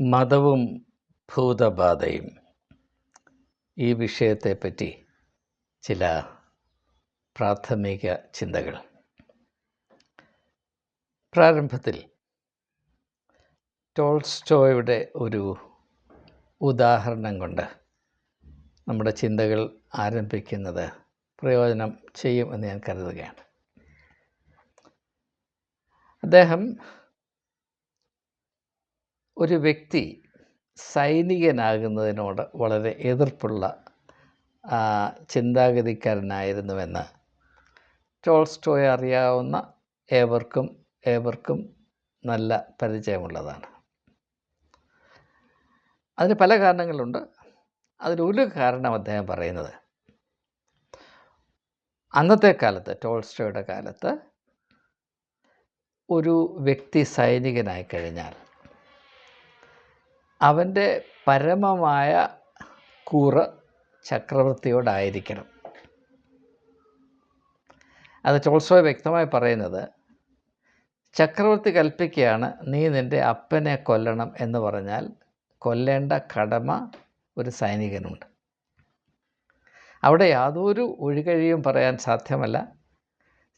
മതവും ഭൂതബാധയും. ഈ വിഷയത്തെപ്പറ്റി ചില പ്രാഥമിക ചിന്തകൾ. പ്രാരംഭത്തിൽ ടോൾസ്റ്റോയുടെ ഒരു ഉദാഹരണം കൊണ്ട് നമ്മുടെ ചിന്തകൾ ആരംഭിക്കുന്നത് പ്രയോജനം ചെയ്യും എന്ന് ഞാൻ കരുതുകയാണ്. അദ്ദേഹം ഒരു വ്യക്തി സൈനികനാകുന്നതിനോട് വളരെ എതിർപ്പുള്ള ചിന്താഗതിക്കാരനായിരുന്നുവെന്ന് ടോൾസ്റ്റോയെ അറിയാവുന്ന ഏവർക്കും ഏവർക്കും നല്ല പരിചയമുള്ളതാണ്. അതിന് പല കാരണങ്ങളുണ്ട്. അതിലൊരു കാരണം അദ്ദേഹം പറയുന്നത്. അന്നത്തെ കാലത്ത് ടോൾസ്റ്റോയുടെ കാലത്ത് ഒരു വ്യക്തി സൈനികനായി കഴിഞ്ഞാൽ അവന്റെ പരമമായ കൂറ് ചക്രവർത്തിയോടായിരിക്കണം. അത് ചോൾസോ വ്യക്തമായി പറയുന്നത് ചക്രവർത്തി കൽപ്പിക്കുകയാണ് നീ നിന്റെ അപ്പനെ കൊല്ലണം എന്ന് പറഞ്ഞാൽ കൊല്ലേണ്ട കടമ ഒരു സൈനികനുണ്ട്. അവിടെ യാതൊരു ഒഴികഴിയും പറയാൻ സാധ്യമല്ല.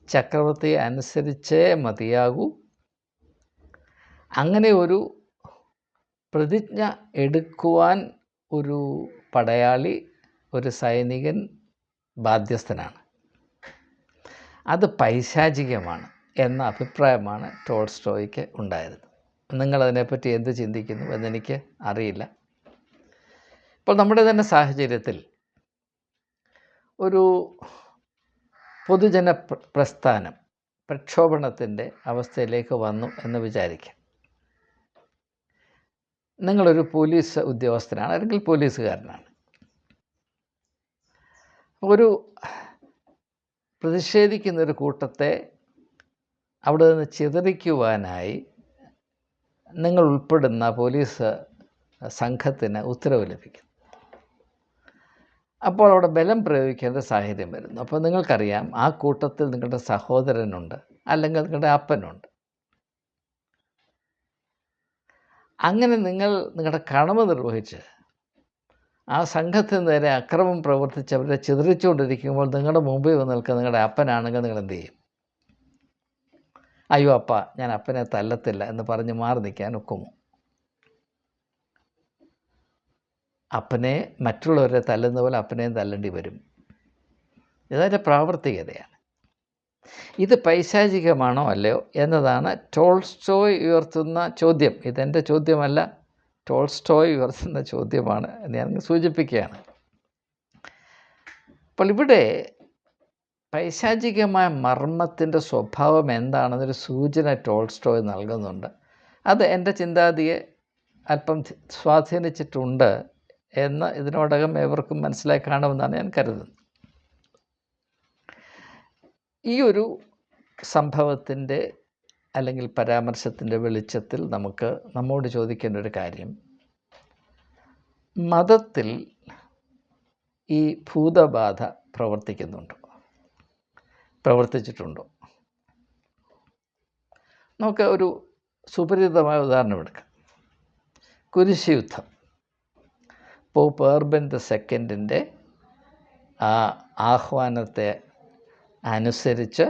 ചക്രവർത്തിയെ അനുസരിച്ചേ മതിയാകൂ. അങ്ങനെ ഒരു പ്രതിജ്ഞ എടുക്കുവാൻ ഒരു പടയാളി ഒരു സൈനികൻ ബാധ്യസ്ഥനാണ്. അത് പൈശാചികമാണ് എന്ന അഭിപ്രായമാണ് ടോൾസ്റ്റോയ്ക്ക് ഉണ്ടായിരുന്നത്. നിങ്ങളതിനെപ്പറ്റി എന്ത് ചിന്തിക്കുന്നു എന്നെനിക്ക് അറിയില്ല. ഇപ്പോൾ നമ്മുടെ തന്നെ സാഹചര്യത്തിൽ ഒരു പൊതുജന പ്ര- പ്രസ്ഥാനം പ്രക്ഷോഭണത്തിന്റെ അവസ്ഥയിലേക്ക് വന്നു എന്ന് വിചാരിക്കാം. നിങ്ങളൊരു പോലീസ് ഉദ്യോഗസ്ഥനാണ് അല്ലെങ്കിൽ പോലീസുകാരനാണ്. ഒരു പ്രതിഷേധിക്കുന്ന ഒരു കൂട്ടത്തെ അവിടെ നിന്ന് ചിതറിക്കുവാനായി നിങ്ങൾ ഉൾപ്പെടുന്ന പോലീസ് സംഘത്തിന് ഉത്തരവ് ലഭിക്കും അപ്പോൾ അവിടെ ബലം പ്രയോഗിക്കേണ്ട സാഹചര്യം വരുന്നു. അപ്പോൾ നിങ്ങൾക്കറിയാം ആ കൂട്ടത്തിൽ നിങ്ങളുടെ സഹോദരനുണ്ട് അല്ലെങ്കിൽ നിങ്ങളുടെ അപ്പനുണ്ട്. അങ്ങനെ നിങ്ങൾ നിങ്ങളുടെ കടമ നിർവഹിച്ച് ആ സംഘത്തിന് നേരെ അക്രമം പ്രവർത്തിച്ച് അവരെ ചിതറിച്ചുകൊണ്ടിരിക്കുമ്പോൾ നിങ്ങളുടെ മുമ്പിൽ വന്ന് നിൽക്കുന്ന നിങ്ങളുടെ അപ്പനാണെങ്കിൽ നിങ്ങൾ എന്ത് ചെയ്യും? അയ്യോ അപ്പ ഞാൻ അപ്പനെ തല്ലത്തില്ല എന്ന് പറഞ്ഞ് മാറി നിൽക്കാൻ ഒക്കുമോ? അപ്പനെ മറ്റുള്ളവരെ തല്ലുന്ന പോലെ അപ്പനെയും തല്ലേണ്ടി വരും. ഇതതിന്റെ പ്രാവർത്തികതയാണ്. ഇത് പൈശാചികമാണോ അല്ലയോ എന്നതാണ് ടോൾസ്റ്റോയ് ഉയർത്തുന്ന ചോദ്യം. ഇതെന്റെ ചോദ്യമല്ല ടോൾസ്റ്റോയ് ഉയർത്തുന്ന ചോദ്യമാണ് എന്ന് ഞാൻ സൂചിപ്പിക്കുകയാണ്. അപ്പോൾ ഇവിടെ പൈശാചികമായ മർമ്മത്തിന്റെ സ്വഭാവം എന്താണെന്നൊരു സൂചന ടോൾസ്റ്റോയ് നൽകുന്നുണ്ട്. അത് എന്റെ ചിന്താഗതിയെ അല്പം സ്വാധീനിച്ചിട്ടുണ്ട് എന്ന് ഇതിനോടകം ഏവർക്കും മനസ്സിലായി കാണുമെന്നാണ് ഞാൻ കരുതുന്നത്. ഈ ഒരു സംഭവത്തിന്റെ അല്ലെങ്കിൽ പരാമർശത്തിന്റെ വെളിച്ചത്തിൽ നമുക്ക് നമ്മോട് ചോദിക്കേണ്ട ഒരു കാര്യം. മതത്തിൽ ഈ ഭൂതബാധ പ്രവർത്തിക്കുന്നുണ്ടോ? പ്രവർത്തിച്ചിട്ടുണ്ടോ? നമുക്ക് ഒരു സുപരിചിതമായ ഉദാഹരണം എടുക്കാം. കുരിശ് യുദ്ധം. പോപ്പ് ഏർബൻ ദ സെക്കൻഡിന്റെ ആ ആഹ്വാനത്തെ അനുസരിച്ച്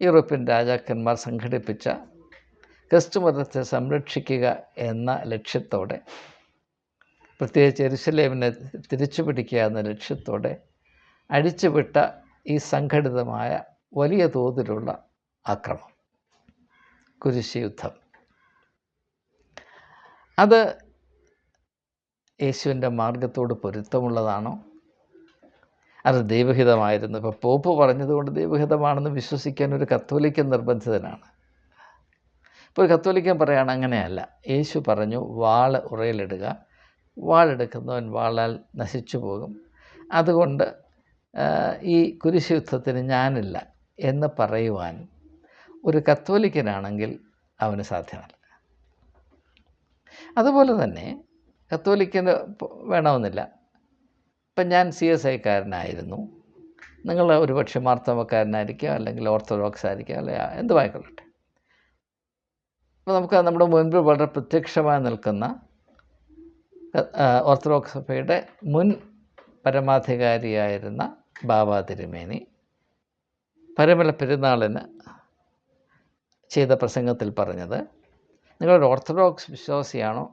യൂറോപ്യൻ രാജാക്കന്മാർ സംഘടിപ്പിച്ച ക്രിസ്തു മതത്തെ സംരക്ഷിക്കുക എന്ന ലക്ഷ്യത്തോടെ പ്രത്യേകിച്ച് എരുസലേമിനെ തിരിച്ചു പിടിക്കുക എന്ന ലക്ഷ്യത്തോടെ അഴിച്ചുവിട്ട ഈ സംഘടിതമായ വലിയ തോതിലുള്ള ആക്രമം കുരിശ് യുദ്ധം. അത് യേശുവിന്റെ മാർഗത്തോട് പൊരുത്തമുള്ളതാണോ? അത് ദൈവഹിതമായിരുന്നു. ഇപ്പോൾ പോപ്പ് പറഞ്ഞതുകൊണ്ട് ദൈവഹിതമാണെന്ന് വിശ്വസിക്കാൻ ഒരു കത്തോലിക്കൻ നിർബന്ധിതനാണ്. ഇപ്പോൾ ഒരു കത്തോലിക്കൻ പറയുകയാണ് അങ്ങനെയല്ല. യേശു പറഞ്ഞു വാൾ ഉറയിലിടുക. വാളെടുക്കുന്നവൻ വാളാൽ നശിച്ചു പോകും. അതുകൊണ്ട് ഈ കുരിശുദ്ധത്തിന് ഞാനില്ല എന്ന് പറയുവാൻ ഒരു കത്തോലിക്കനാണെങ്കിൽ അവന് സാധ്യമല്ല. അതുപോലെ തന്നെ കത്തോലിക്കന് വേണമെന്നില്ല. ഇപ്പം ഞാൻ സി എസ് ഐക്കാരനായിരുന്നു. നിങ്ങൾ ഒരുപക്ഷെ മാർത്തവക്കാരനായിരിക്കുക അല്ലെങ്കിൽ ഓർത്തഡോക്സ് ആയിരിക്കുക അല്ലെ? എന്തുമായിക്കൊള്ളട്ടെ അപ്പോൾ നമുക്ക് നമ്മുടെ മുൻപിൽ വളരെ പ്രത്യക്ഷമായി നിൽക്കുന്ന ഓർത്തഡോക്സ് സഭയുടെ മുൻ പരമാധികാരിയായിരുന്ന ബാബ തിരുമേനി പരമല പെരുന്നാളിന് ചെയ്ത പ്രസംഗത്തിൽ പറഞ്ഞത് നിങ്ങളൊരു ഓർത്തഡോക്സ് വിശ്വാസിയാണോ?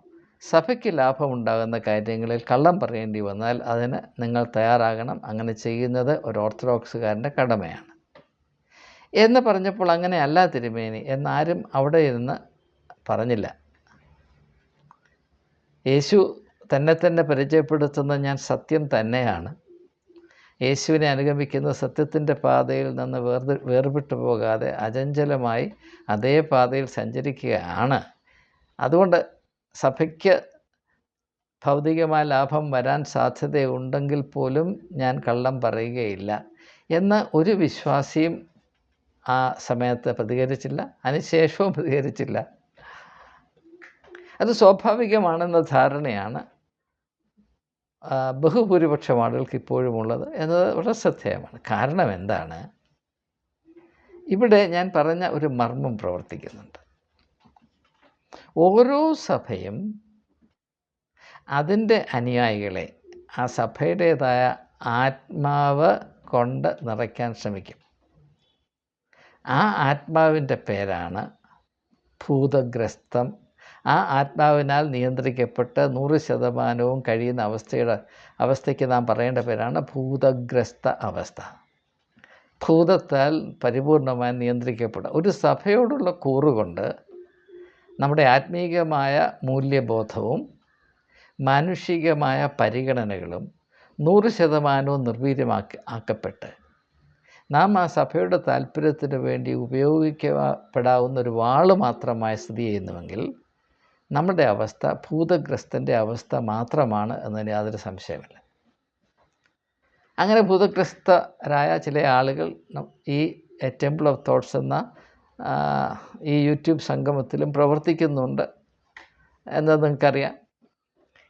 സഭയ്ക്ക് ലാഭമുണ്ടാകുന്ന കാര്യങ്ങളിൽ കള്ളം പറയേണ്ടി വന്നാൽ അതിന് നിങ്ങൾ തയ്യാറാകണം. അങ്ങനെ ചെയ്യുന്നത് ഒരു ഓർത്തഡോക്സുകാരന്റെ കടമയാണ്. എന്ന് പറഞ്ഞപ്പോൾ അങ്ങനെ അല്ല തിരുമേനി. എന്നാരും അവിടെ ഇരുന്ന് പറഞ്ഞില്ല. യേശു തന്നെ തന്നെ പരിചയപ്പെടുത്തുന്ന ഞാൻ സത്യം തന്നെയാണ്. യേശുവിനെ അനുഗമിക്കുന്ന സത്യത്തിന്റെ പാതയിൽ നിന്ന് വേർതി വേർപെട്ടു പോകാതെ അചഞ്ചലമായി അതേ പാതയിൽ സഞ്ചരിക്കുകയാണ്. അതുകൊണ്ട് സഭയ്ക്ക് ഭൗതികമായ ലാഭം വരാൻ സാധ്യതയുണ്ടെങ്കിൽ പോലും ഞാൻ കള്ളം പറയുകയില്ല എന്ന് ഒരു വിശ്വാസിയും ആ സമയത്ത് പ്രതികരിച്ചില്ല അതിനുശേഷവും പ്രതികരിച്ചില്ല. അത് സ്വാഭാവികമാണെന്ന ധാരണയാണ് ബഹുഭൂരിപക്ഷം ആളുകൾക്ക് ഇപ്പോഴും ഉള്ളത് എന്നത് വളരെ ശ്രദ്ധേയമാണ്. കാരണം എന്താണ്? ഇവിടെ ഞാൻ പറഞ്ഞ ഒരു മർമ്മം പ്രവർത്തിക്കുന്നുണ്ട്. ഓരോ സഭയും അതിന്റെ അനുയായികളെ ആ സഭയുടേതായ ആത്മാവ് കൊണ്ട് നിറയ്ക്കാൻ ശ്രമിക്കും. ആ ആത്മാവിന്റെ പേരാണ് ഭൂതഗ്രസ്തം. ആ ആത്മാവിനാൽ നിയന്ത്രിക്കപ്പെട്ട് നൂറ് ശതമാനവും കഴിയുന്ന അവസ്ഥയുടെ അവസ്ഥയ്ക്ക് നാം പറയേണ്ട പേരാണ് ഭൂതഗ്രസ്ത അവസ്ഥ. ഭൂതത്താൽ പരിപൂർണമായി നിയന്ത്രിക്കപ്പെടുക ഒരു സഭയോടുള്ള കൂറുകൊണ്ട് നമ്മുടെ ആത്മീകമായ മൂല്യബോധവും മാനുഷികമായ പരിഗണനകളും നൂറ് ശതമാനവും നിർവീര്യമാക്കി ആക്കപ്പെട്ട് നാം ആ സഭയുടെ താല്പര്യത്തിന് വേണ്ടി ഉപയോഗിക്കപ്പെടാവുന്ന ഒരു വാൾ മാത്രമായി സ്ഥിതി ചെയ്യുന്നുവെങ്കിൽ നമ്മുടെ അവസ്ഥ ഭൂതഗ്രസ്തന്റെ അവസ്ഥ മാത്രമാണ് എന്നതിന് യാതൊരു സംശയമില്ല. അങ്ങനെ ഭൂതഗ്രസ്തരായ ചില ആളുകൾ ഈ ടെമ്പിൾ ഓഫ് തോട്ട്സ് എന്ന ഈ യൂട്യൂബ് സംഗമത്തിലും പ്രവർത്തിക്കുന്നുണ്ട്. എന്നത് നിങ്ങൾക്കറിയാം?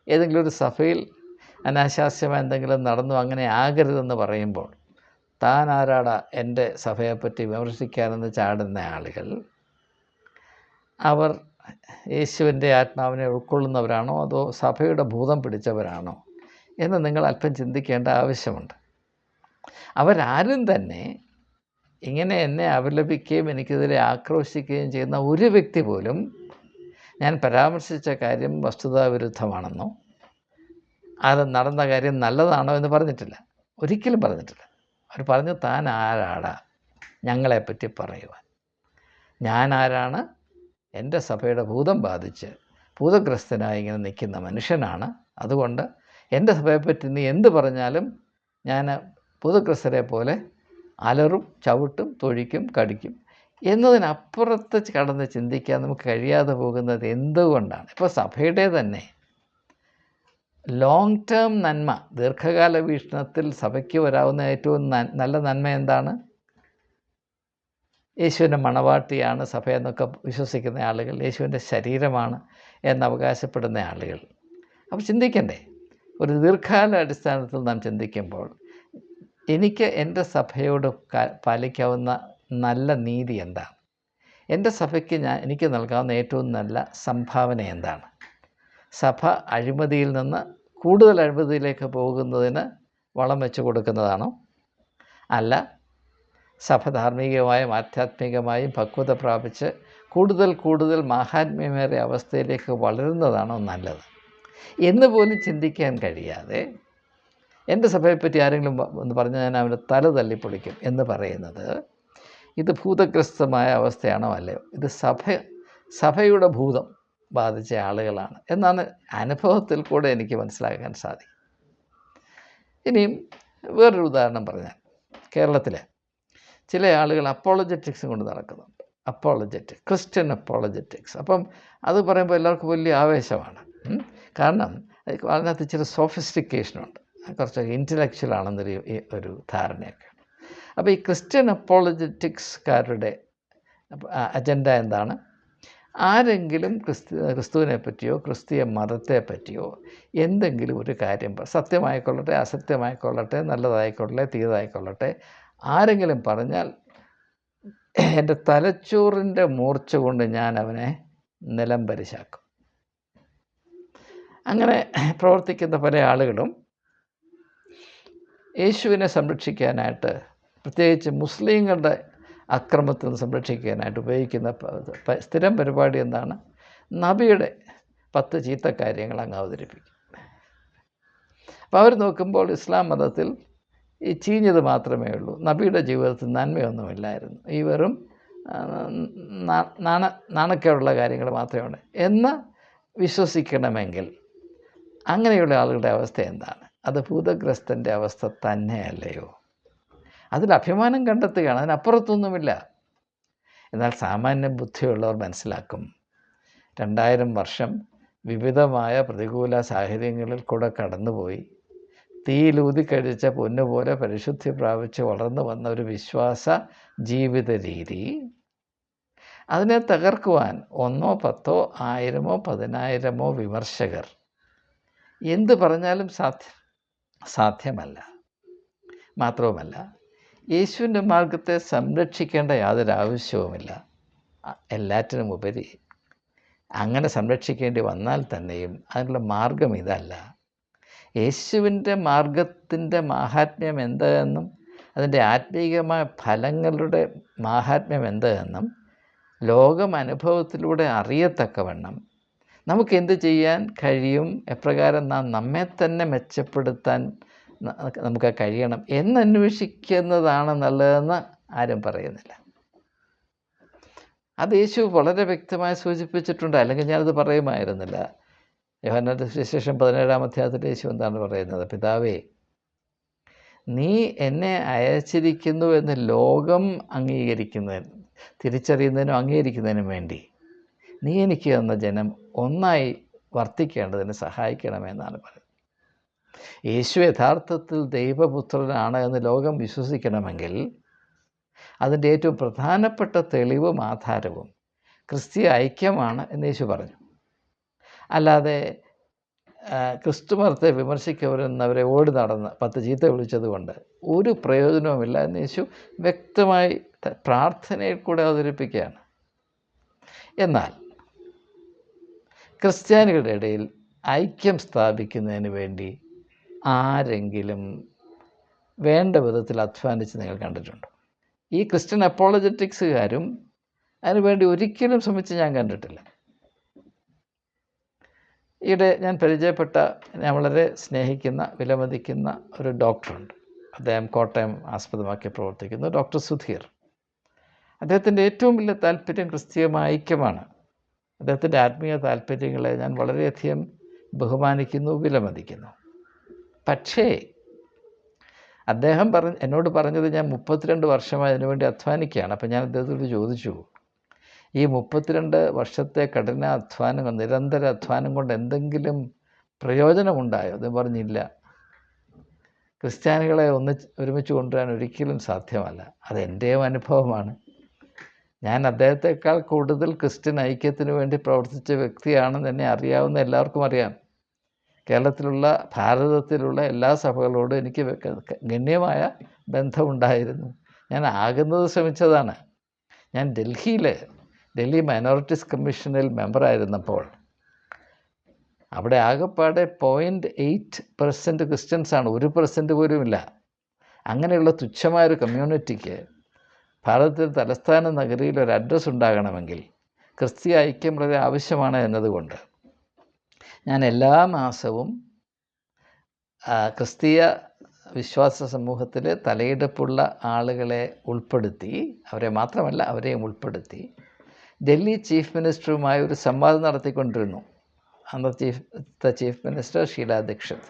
ഏതെങ്കിലും ഒരു സഭയിൽ അനാശാസ്യമായ എന്തെങ്കിലും നടന്നു അങ്ങനെ ആകരുതെന്ന് പറയുമ്പോൾ താൻ ആരാടാ എന്റെ സഭയെപ്പറ്റി വിമർശിക്കാനെന്ന് ചാടുന്ന ആളുകൾ അവർ യേശുവിന്റെ ആത്മാവിനെ ഉൾക്കൊള്ളുന്നവരാണോ അതോ സഭയുടെ ഭൂതം പിടിച്ചവരാണോ എന്ന് നിങ്ങൾ അല്പം ചിന്തിക്കേണ്ട ആവശ്യമുണ്ട്. അവരാരും തന്നെ ഇങ്ങനെ എന്നെ അപലപിക്കുകയും എനിക്കെതിരെ ആക്രോശിക്കുകയും ചെയ്യുന്ന ഒരു വ്യക്തി പോലും ഞാൻ പരാമർശിച്ച കാര്യം വസ്തുതാവിരുദ്ധമാണെന്നോ? അത് നടന്ന കാര്യം നല്ലതാണോ എന്ന് പറഞ്ഞിട്ടില്ല. ഒരിക്കലും പറഞ്ഞിട്ടില്ല. അവർ പറഞ്ഞു താൻ ആരാടാ? ഞങ്ങളെപ്പറ്റി പറയുവാൻ. ഞാൻ ആരാണ്? എന്റെ സഭയുടെ ഭൂതം ബാധിച്ച് ഭൂതഗ്രസ്തനായി ഇങ്ങനെ നിൽക്കുന്ന മനുഷ്യനാണ്. അതുകൊണ്ട് എന്റെ സഭയെപ്പറ്റി നീ എന്ത് പറഞ്ഞാലും ഞാൻ ഭൂതഗ്രസ്തരെ പോലെ അലറും ചവിട്ടും തൊഴിക്കും കടിക്കും. എന്നതിനപ്പുറത്ത് കടന്ന് ചിന്തിക്കാൻ നമുക്ക് കഴിയാതെ പോകുന്നത് എന്തുകൊണ്ടാണ്? ഇപ്പോൾ സഭയുടെ തന്നെ ലോങ് ടേം നന്മ ദീർഘകാല വീക്ഷണത്തിൽ സഭയ്ക്ക് വരാവുന്ന ഏറ്റവും നല്ല നന്മ എന്താണ്? യേശുവിന്റെ മണവാട്ടിയാണ് സഭ എന്നൊക്കെ വിശ്വസിക്കുന്ന ആളുകൾ യേശുവിന്റെ ശരീരമാണ് എന്ന് അവകാശപ്പെടുന്ന ആളുകൾ. അപ്പോൾ ചിന്തിക്കണ്ടേ ഒരു ദീർഘകാല അടിസ്ഥാനത്തിൽ നാം ചിന്തിക്കുമ്പോൾ എനിക്ക് എന്റെ സഭയോട് പാലിക്കാവുന്ന നല്ല നീതി എന്താണ്? എന്റെ സഭയ്ക്ക് ഞാൻ എനിക്ക് നൽകാവുന്ന ഏറ്റവും നല്ല സംഭാവന എന്താണ്? സഭ അഴിമതിയിൽ നിന്ന് കൂടുതൽ അഴിമതിയിലേക്ക് പോകുന്നതിന് വളം വെച്ച് കൊടുക്കുന്നതാണോ? അല്ല. സഭ ധാർമ്മികമായും ആധ്യാത്മികമായും പക്വത പ്രാപിച്ച് കൂടുതൽ കൂടുതൽ മാഹാത്മ്യമേറിയ അവസ്ഥയിലേക്ക് വളരുന്നതാണോ നല്ലത്? എന്ന് പോലും ചിന്തിക്കാൻ കഴിയാതെ എന്റെ സഭയെപ്പറ്റി ആരെങ്കിലും എന്ന് പറഞ്ഞാൽ ഞാൻ അവന്റെ തല തല്ലിപ്പൊളിക്കും എന്ന് പറയുന്നത് ഇത് ഭൂതഗ്രസ്തമായ അവസ്ഥയാണോ അല്ലയോ? ഇത് സഭ സഭയുടെ ഭൂതം ബാധിച്ച ആളുകളാണ് എന്നാണ് അനുഭവത്തിൽ കൂടെ എനിക്ക് മനസ്സിലാക്കാൻ സാധിക്കും. ഇനിയും വേറൊരു ഉദാഹരണം പറഞ്ഞാൽ കേരളത്തിലെ ചില ആളുകൾ അപ്പോളജറ്റിക്സും കൊണ്ട് നടക്കുന്നുണ്ട്. Apologetic Christian apologetics. അപ്പം അത് പറയുമ്പോൾ എല്ലാവർക്കും വലിയ ആവേശമാണ്. കാരണം അതിനകത്ത് ഇച്ചിരി സോഫിസ്റ്റിക്കേഷനുണ്ട്. കുറച്ച് ഇന്റലക്ച്വൽ ആണെന്നൊരു ഒരു ധാരണയൊക്കെ. അപ്പോൾ ഈ ക്രിസ്ത്യൻ അപ്പോളജറ്റിക്സ്കാരുടെ അജണ്ട എന്താണ്? ആരെങ്കിലും ക്രിസ്തു ക്രിസ്തുവിനെ പറ്റിയോ ക്രിസ്തീയ മതത്തെ പറ്റിയോ എന്തെങ്കിലും ഒരു കാര്യം സത്യമായിക്കൊള്ളട്ടെ അസത്യമായിക്കൊള്ളട്ടെ നല്ലതായിക്കൊള്ളട്ടെ തീയതായിക്കൊള്ളട്ടെ ആരെങ്കിലും പറഞ്ഞാൽ എന്റെ തലച്ചോറിന്റെ മൂർച്ച കൊണ്ട് ഞാൻ അവനെ നിലംപരിശാക്കും. അങ്ങനെ പ്രവർത്തിക്കുന്ന പല ആളുകളും യേശുവിനെ സംരക്ഷിക്കാനായിട്ട് പ്രത്യേകിച്ച് മുസ്ലിങ്ങളുടെ അക്രമത്തിൽ നിന്ന് സംരക്ഷിക്കാനായിട്ട് ഉപയോഗിക്കുന്ന സ്ഥിരം പരിപാടി എന്താണ്? നബിയുടെ പത്ത് ചീത്ത കാര്യങ്ങൾ അങ്ങ് അവതരിപ്പിക്കും. അപ്പോൾ അവർ നോക്കുമ്പോൾ ഇസ്ലാം മതത്തിൽ ഈ ചീഞ്ഞത് മാത്രമേ ഉള്ളൂ. നബിയുടെ ജീവിതത്തിൽ നന്മയൊന്നുമില്ലായിരുന്നു. ഈ വെറും നാണ നാണക്കേടുള്ള കാര്യങ്ങൾ മാത്രമേ ഉള്ളൂ. എന്ന് വിശ്വസിക്കണമെങ്കിൽ അങ്ങനെയുള്ള ആളുകളുടെ അവസ്ഥ എന്താണ്? അത് ഭൂതഗ്രസ്തന്റെ അവസ്ഥ തന്നെയല്ലയോ? അതിൽ അഭിമാനം കണ്ടെത്തുകയാണ്. അതിനപ്പുറത്തൊന്നുമില്ല. എന്നാൽ സാമാന്യ ബുദ്ധിയുള്ളവർ മനസ്സിലാക്കും. രണ്ടായിരം വർഷം വിവിധമായ പ്രതികൂല സാഹചര്യങ്ങളിൽ കൂടെ കടന്നുപോയി. തീയിലൂതി കഴിച്ച പൊന്നുപോലെ പരിശുദ്ധി പ്രാപിച്ച് വളർന്നു വന്ന ഒരു വിശ്വാസ ജീവിത രീതി. അതിനെ തകർക്കുവാൻ ഒന്നോ പത്തോ ആയിരമോ പതിനായിരമോ വിമർശകർ എന്ത് പറഞ്ഞാലും സാധ്യ സാധ്യമല്ല. മാത്രവുമല്ല യേശുവിന്റെ മാർഗത്തെ സംരക്ഷിക്കേണ്ട യാതൊരു ആവശ്യവുമില്ല. എല്ലാറ്റിനും ഉപരി അങ്ങനെ സംരക്ഷിക്കേണ്ടി വന്നാൽ തന്നെയും അതിനുള്ള മാർഗം ഇതല്ല. യേശുവിന്റെ മാർഗത്തിന്റെ മാഹാത്മ്യം എന്തെന്നും അതിന്റെ ആത്മീകമായ ഫലങ്ങളുടെ മാഹാത്മ്യം എന്തെന്നും ലോകം അനുഭവത്തിലൂടെ അറിയത്തക്കവണ്ണം നമുക്ക് എന്ത് ചെയ്യാൻ കഴിയും? എപ്രകാരം നാം നമ്മെ തന്നെ മെച്ചപ്പെടുത്താൻ നമുക്ക് കഴിയണം. എന്നന്വേഷിക്കുന്നതാണ് നല്ലതെന്ന് ആരും പറയുന്നില്ല. അത് യേശു വളരെ വ്യക്തമായി സൂചിപ്പിച്ചിട്ടുണ്ട്. അല്ലെങ്കിൽ ഞാനത് പറയുമായിരുന്നില്ല. യോഹന്നാന്റെ സുവിശേഷം പതിനേഴാം അധ്യായത്തിൽ യേശു എന്താണ് പറയുന്നത്? പിതാവേ നീ എന്നെ അയച്ചിരിക്കുന്നു എന്ന് ലോകം അംഗീകരിക്കുന്നതിന് തിരിച്ചറിയുന്നതിനും അംഗീകരിക്കുന്നതിനും വേണ്ടി. നീ എനിക്ക് തന്ന ജനം ഒന്നായി വർത്തിക്കേണ്ടതിന് സഹായിക്കണമെന്നാണ് പറയുന്നത്. യേശു യഥാർത്ഥത്തിൽ ദൈവപുത്രനാണ് എന്ന് ലോകം വിശ്വസിക്കണമെങ്കിൽ അതിന്റെ ഏറ്റവും പ്രധാനപ്പെട്ട തെളിവും ആധാരവും ക്രിസ്തീയ ഐക്യമാണ് എന്ന് യേശു പറഞ്ഞു. അല്ലാതെ ക്രിസ്തുമർത്തെ ക്രിസ്തുമതത്തെ വിമർശിക്കവരെന്നവരെ ഓടി നടന്ന് പത്ത് ചീത്ത വിളിച്ചതുകൊണ്ട് ഒരു പ്രയോജനവുമില്ല എന്ന് യേശു വ്യക്തമായി പ്രാർത്ഥനയിൽ കൂടെ അവതരിപ്പിക്കുകയാണ്. എന്നാൽ ക്രിസ്ത്യാനികളുടെ ഇടയിൽ ഐക്യം സ്ഥാപിക്കുന്നതിന് വേണ്ടി ആരെങ്കിലും വേണ്ട വിധത്തിൽ അധ്വാനിച്ച് നിങ്ങൾ കണ്ടിട്ടുണ്ടോ? ഈ ക്രിസ്ത്യൻ അപ്പോളജറ്റിക്സുകാരും അതിനുവേണ്ടി ഒരിക്കലും ശ്രമിച്ച് ഞാൻ കണ്ടിട്ടില്ല. ഈയിടെ ഞാൻ പരിചയപ്പെട്ട ഞാൻ വളരെ സ്നേഹിക്കുന്ന വിലമതിക്കുന്ന ഒരു ഡോക്ടറുണ്ട്. അദ്ദേഹം കോട്ടയം ആസ്പദമാക്കി പ്രവർത്തിക്കുന്നു ഡോക്ടർ സുധീർ. അദ്ദേഹത്തിന്റെ ഏറ്റവും വലിയ താല്പര്യം ക്രിസ്തീയമായ ഐക്യമാണ്. അദ്ദേഹത്തിന്റെ ആത്മീയ താല്പര്യങ്ങളെ ഞാൻ വളരെയധികം ബഹുമാനിക്കുന്നു വിലമതിക്കുന്നു. പക്ഷേ അദ്ദേഹം പറഞ്ഞ് എന്നോട് പറഞ്ഞത് ഞാൻ മുപ്പത്തിരണ്ട് വർഷമായി അതിനുവേണ്ടി അധ്വാനിക്കുകയാണ്. അപ്പം ഞാൻ അദ്ദേഹത്തോട് ചോദിച്ചു ഈ മുപ്പത്തിരണ്ട് വർഷത്തെ കഠിന അധ്വാനം നിരന്തര അധ്വാനം കൊണ്ട് എന്തെങ്കിലും പ്രയോജനമുണ്ടായോ? അദ്ദേഹം പറഞ്ഞില്ല. ക്രിസ്ത്യാനികളെ ഒന്നിച്ച് ഒരുമിച്ച് കൊണ്ടുവരാൻ ഒരിക്കലും സാധ്യമല്ല. അതെന്റെയും അനുഭവമാണ്. ഞാൻ അദ്ദേഹത്തെക്കാൾ കൂടുതൽ ക്രിസ്ത്യൻ ഐക്യത്തിന് വേണ്ടി പ്രവർത്തിച്ച വ്യക്തിയാണെന്ന് എന്നെ അറിയാവുന്ന എല്ലാവർക്കും അറിയാം. കേരളത്തിലുള്ള ഭാരതത്തിലുള്ള എല്ലാ സഭകളോടും എനിക്ക് ഗണ്യമായ ബന്ധമുണ്ടായിരുന്നു. ഞാൻ ആകുന്നത് ശ്രമിച്ചതാണ്. ഞാൻ ഡൽഹിയിൽ ഡൽഹി മൈനോറിറ്റീസ് കമ്മീഷനിൽ മെമ്പറായിരുന്നപ്പോൾ. അവിടെ ആകെപ്പാടെ പോയിന്റ് എയ്റ്റ് പെർസെന്റ് ക്രിസ്ത്യൻസാണ്. ഒരു പെർസെന്റ് പോലുമില്ല. അങ്ങനെയുള്ള തുച്ഛമായൊരു കമ്മ്യൂണിറ്റിക്ക് ഭാരതത്തിൽ തലസ്ഥാന നഗരിയിൽ ഒരു അഡ്രസ്സ് ഉണ്ടാകണമെങ്കിൽ ക്രിസ്തീയ ഐക്യം വളരെ ആവശ്യമാണ് എന്നതുകൊണ്ട് ഞാൻ എല്ലാ മാസവും ക്രിസ്തീയ വിശ്വാസ സമൂഹത്തിൽ തലയെടുപ്പുള്ള ആളുകളെ ഉൾപ്പെടുത്തി അവരെ മാത്രമല്ല അവരെയും ഉൾപ്പെടുത്തി ഡൽഹി ചീഫ് മിനിസ്റ്ററുമായി ഒരു സംവാദം നടത്തിക്കൊണ്ടിരുന്നു. അന്ന് chief chief minister Sheila Dikshit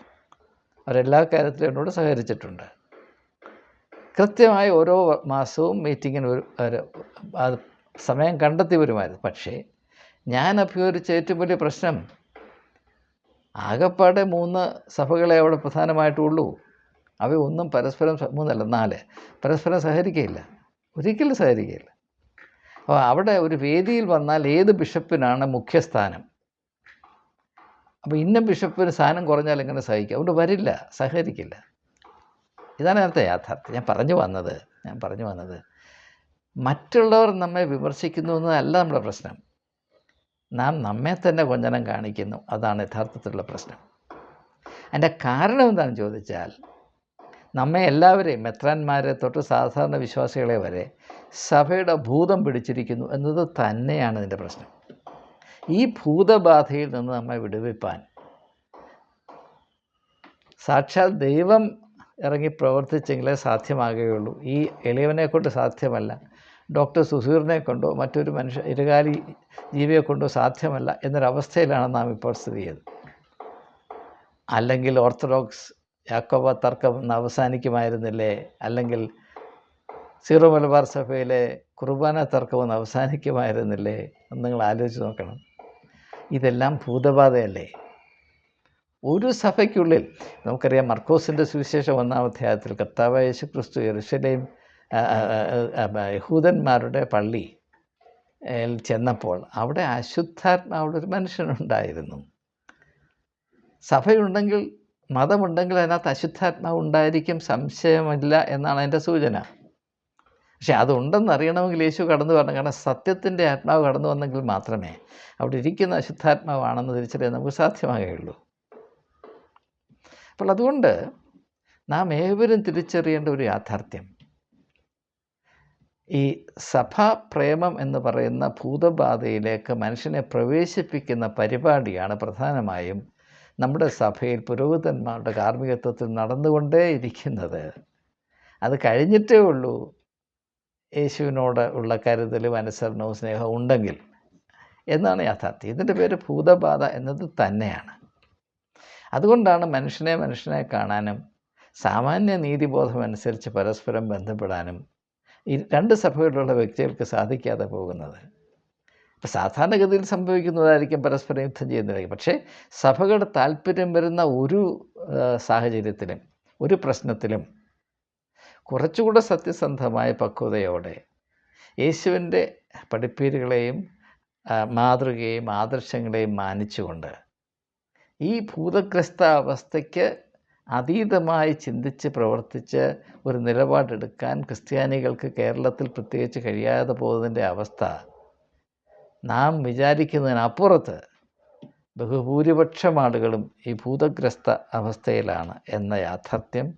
അവരെല്ലാ കാര്യത്തിലും എന്നോട് സഹകരിച്ചിട്ടുണ്ട്. കൃത്യമായി ഓരോ മാസവും മീറ്റിങ്ങിന് ഒരു അത് സമയം കണ്ടെത്തി വരുമായിരുന്നു. പക്ഷേ ഞാൻ അഭിമുഖീകരിച്ച ഏറ്റവും വലിയ പ്രശ്നം ആകപ്പാടെ മൂന്ന് സഭകളെ അവിടെ പ്രധാനമായിട്ടുള്ളൂ. അവയൊന്നും പരസ്പരം മൂന്നല്ല നാല്. പരസ്പരം സഹകരിക്കുകയില്ല ഒരിക്കലും സഹകരിക്കുകയില്ല അപ്പോൾ അവിടെ ഒരു വേദിയിൽ വന്നാൽ ഏത് ബിഷപ്പിനാണ് മുഖ്യസ്ഥാനം? അപ്പോൾ ഇന്ന ബിഷപ്പിന് സ്ഥാനം കുറഞ്ഞാൽ എങ്ങനെ സഹിക്കുക അതുകൊണ്ട് വരില്ല സഹകരിക്കില്ല. ഇതാണ് അതിനകത്തെ യാഥാർത്ഥ്യം. ഞാൻ പറഞ്ഞു വന്നത് ഞാൻ പറഞ്ഞു വന്നത്. മറ്റുള്ളവർ നമ്മെ വിമർശിക്കുന്നു എന്നതല്ല നമ്മുടെ പ്രശ്നം. നാം നമ്മെ തന്നെ കൊഞ്ചനം കാണിക്കുന്നു. അതാണ് യഥാർത്ഥത്തിലുള്ള പ്രശ്നം. അതിന്റെ കാരണം എന്താണെന്ന് ചോദിച്ചാൽ നമ്മെ എല്ലാവരെയും മെത്രാന്മാരെ തൊട്ട് സാധാരണ വിശ്വാസികളെ വരെ സഭയുടെ ഭൂതം പിടിച്ചിരിക്കുന്നു എന്നത് തന്നെയാണ് ഇതിന്റെ പ്രശ്നം. ഈ ഭൂതബാധയിൽ നിന്ന് നമ്മെ വിടുവിപ്പാൻ സാക്ഷാൽ ദൈവം ഇറങ്ങി പ്രവർത്തിച്ചെങ്കിലേ സാധ്യമാകുകയുള്ളൂ. ഈ എളിയവനെക്കൊണ്ട് സാധ്യമല്ല. ഡോക്ടർ സുധീറിനെ കൊണ്ടോ മറ്റൊരു മനുഷ്യ ഇരുകാലി ജീവിയെ കൊണ്ടോ സാധ്യമല്ല എന്നൊരവസ്ഥയിലാണ് നാം ഇപ്പോൾ സ്ഥിതി ചെയ്തത് അല്ലെങ്കിൽ ഓർത്തഡോക്സ് യാക്കോബ തർക്കം ഇന്ന് അവസാനിക്കുമായിരുന്നില്ലേ? അല്ലെങ്കിൽ സീറോ മലബാർ സഭയിലെ കുർബാന തർക്കം ഒന്ന് അവസാനിക്കുമായിരുന്നില്ലേ? എന്ന് നിങ്ങൾ ആലോചിച്ച് നോക്കണം. ഇതെല്ലാം ഭൂതബാധയല്ലേ? ഒരു സഭയ്ക്കുള്ളിൽ നമുക്കറിയാം മർക്കോസിന്റെ സുവിശേഷം ഒന്നാം അധ്യായത്തിൽ കർത്താവ് യേശു ക്രിസ്തു യെറുശലേം യഹൂദന്മാരുടെ പള്ളി ചെന്നപ്പോൾ അവിടെ അശുദ്ധാത്മാവുള്ള ഒരു മനുഷ്യനുണ്ടായിരുന്നു. സഭയുണ്ടെങ്കിൽ മതമുണ്ടെങ്കിൽ അതിനകത്ത് അശുദ്ധാത്മാവ് ഉണ്ടായിരിക്കും സംശയമില്ല എന്നാണ് അതിന്റെ സൂചന. പക്ഷെ അതുണ്ടെന്ന് അറിയണമെങ്കിൽ യേശു കടന്നു വരണം. കാരണം സത്യത്തിന്റെ ആത്മാവ് കടന്നു വന്നെങ്കിൽ മാത്രമേ അവിടെ ഇരിക്കുന്ന അശുദ്ധാത്മാവാണെന്ന് തിരിച്ചറിയാൻ നമുക്ക് സാധ്യമാകുകയുള്ളൂ. അപ്പോൾ അതുകൊണ്ട് നാം ഏവരും തിരിച്ചറിയേണ്ട ഒരു യാഥാർത്ഥ്യം. ഈ സഭാപ്രേമം എന്ന് പറയുന്ന ഭൂതബാധയിലേക്ക് മനുഷ്യനെ പ്രവേശിപ്പിക്കുന്ന പരിപാടിയാണ് പ്രധാനമായും നമ്മുടെ സഭയിൽ പുരോഹിതന്മാരുടെ കാർമ്മികത്വത്തിൽ നടന്നുകൊണ്ടേ ഇരിക്കുന്നത് അത് കഴിഞ്ഞിട്ടേ ഉള്ളൂ യേശുവിനോട് ഉള്ള കരുതലും അനുസരണവും സ്നേഹവും ഉണ്ടെങ്കിൽ. എന്നാണ് യാഥാർത്ഥ്യം. ഇതിന്റെ പേര് ഭൂതബാധ എന്നത് തന്നെയാണ്. അതുകൊണ്ടാണ് മനുഷ്യനെ മനുഷ്യനെ കാണാനും സാമാന്യ നീതിബോധം അനുസരിച്ച് പരസ്പരം ബന്ധപ്പെടാനും ഈ രണ്ട് സഭകളിലുള്ള വ്യക്തികൾക്ക് സാധിക്കാതെ പോകുന്നത്. സാധാരണഗതിയിൽ സംഭവിക്കുന്നതായിരിക്കും പരസ്പരം യുദ്ധം ചെയ്യുന്നതായിരിക്കും പക്ഷേ സഭകളുടെ താല്പര്യം വരുന്ന ഒരു സാഹചര്യത്തിലും ഒരു പ്രശ്നത്തിലും കുറച്ചുകൂടെ സത്യസന്ധമായ പക്വതയോടെ യേശുവിന്റെ പഠിപ്പീരുകളെയും മാതൃകയും ആദർശങ്ങളെയും മാനിച്ചുകൊണ്ട് ഈ ഭൂതഗ്രസ്ത അവസ്ഥയ്ക്ക് അതീതമായി ചിന്തിച്ച് പ്രവർത്തിച്ച് ഒരു നിലപാടെടുക്കാൻ ക്രിസ്ത്യാനികൾക്ക് കേരളത്തിൽ പ്രത്യേകിച്ച് കഴിയാതെ പോകുന്നതിന്റെ അവസ്ഥ നാം വിചാരിക്കുന്നതിനപ്പുറത്ത് ബഹുഭൂരിപക്ഷം ആളുകളും ഈ ഭൂതഗ്രസ്ത അവസ്ഥയിലാണ് എന്ന യാഥാർത്ഥ്യം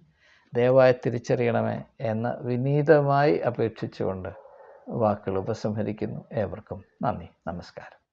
ദയവായി തിരിച്ചറിയണമേ എന്ന് വിനീതമായി അപേക്ഷിച്ചുകൊണ്ട് വാക്കുകൾ ഉപസംഹരിക്കുന്നു. ഏവർക്കും നന്ദി. നമസ്കാരം.